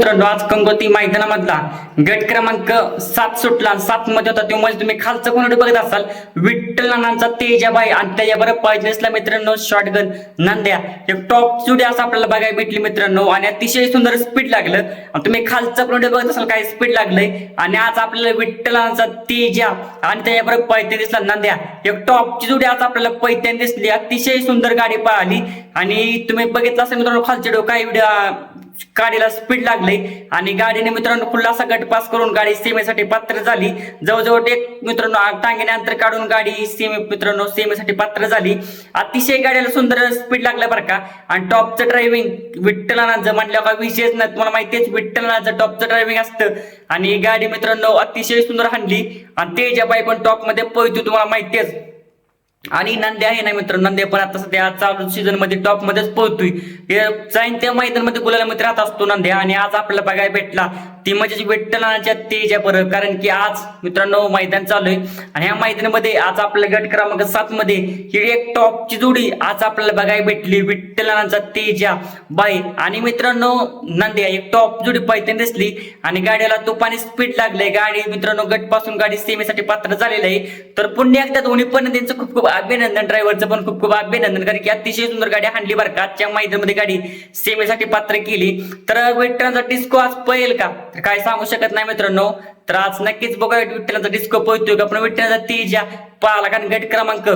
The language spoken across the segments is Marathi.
मित्रांनो आज कंगोती मैदानामधला गट क्रमांक सात सुटला सात मध्ये होता. तेव्हा तुम्ही खालचं कोण बघत असाल? विठ्ठल नानांचा तेजाबाई आणि त्याच्याबरोबर पाहिजेसला मित्रांनो शॉटगन नंद्या. एक टॉप जुडी असं आपल्याला बघायला भेटली मित्रांनो आणि अतिशय सुंदर स्पीड लागलं. आणि तुम्ही खालचं कोण बघत असाल काय स्पीड लागलंय. आणि आज आपल्याला विठ्ठल नानांचा तेजा आणि त्याच्याबरोबर पैत्या दिसला नंद्या. एक टॉपची जुडी आज आपल्याला पैत्यान दिसली. अतिशय सुंदर गाडी पळाली. आणि तुम्ही बघितलं असेल मित्रांनो खालचे डोका काही व्हिडिओ गाडीला स्पीड लागले आणि गाडीने मित्रांनो खुल्ला असा गट पास करून गाडी सीमेसाठी पात्र झाली. जवळजवळ एक मित्रांनो टांगेने अंतर काढून गाडी सीमे मित्रांनो सीमेसाठी पात्र झाली. अतिशय गाडीला सुंदर स्पीड लागला बरं का. आणि टॉपचं ड्रायव्हिंग विठ्ठलानाचं म्हणलं का विशेष नाही तुम्हाला माहितीच विठ्ठलानाचं टॉपचं ड्रायव्हिंग असतं. आणि गाडी मित्रांनो अतिशय सुंदर हाणली. आणि तेजाबाई पण टॉपमध्ये पोहोचतो तुम्हाला माहितीच आणि नंद्या आहे ना मित्र नंद्या पण आता सध्या चालू सीझनमध्ये टॉप मध्येच पोहतोय हे जाईन त्या गुलाला मित्र राहत असतो नंद्या. आणि आज आपल्याला बघायला भेटला ती म्हणजे विठ्ठलाच्या तेजा बरं कारण की आज मित्रांनो मैदान चालू आहे. आणि ह्या मैदानामध्ये आज आपल्या गट क्रमांक सात मध्ये ही एक टॉपची जोडी आज आपल्याला बघायला भेटली. विठ्ठलांचा तेजा बाई. आणि मित्रांनो नंद्या एक टॉप जोडी पैठण दिसली. आणि गाडीला तुपाने स्पीड लागले. गाडी मित्रांनो गटपासून गाडी सीमेसाठी पात्र झालेलं आहे. तर पुन्हा एकदा दोन्ही पण त्यांचं खूप खूप अभिनंदन ड्रायव्हरचं पण खूप खूप अभिनंदन. कारण की अतिशय सुंदर गाडी हाणली बरं का. आजच्या मैदानामध्ये गाडी सीमेसाठी पात्र केली. तर विठ्ठलांचा डिस्को आज पळेल का? तर काय सांगू शकत नाही मित्रांनो. तर आज नक्कीच बघा विठ्ठलाचा डिस्को पळतोय का? पण विठ्ठलांचा तेजा पाहिला कारण गट क्रमांक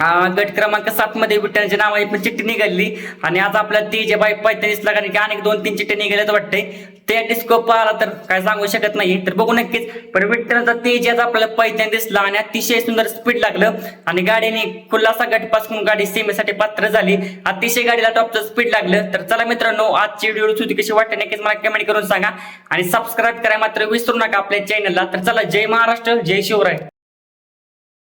गट क्रमांक सात मध्ये विठ्ठलाच्या नावाची पण चिठ्ठी निघाली. आणि आज आपल्या ती जे बाईक दिसला कारण की अनेक दोन तीन चिठ्ठी निघाल्यात वाटते त्या डिस्कोप आला तर काय सांगू शकत नाही तर बघू नक्कीच. पण विठ्ठलाचा तेज आज आपल्याला पैठण दिसला आणि अतिशय सुंदर स्पीड लागलं. आणि गाडीने खुलासा गट पास करून गाडी सीमेसाठी पात्र झाली. अतिशय गाडीला टॉपचं स्पीड लागलं. तर चला मित्रांनो आजची व्हिडिओ सुद्धा कशी वाटते नक्कीच मला कमेंट करून सांगा. आणि सबस्क्राईब करायला मात्र विसरू नका आपल्या चॅनलला तर चला जय महाराष्ट्र जय शिवराय.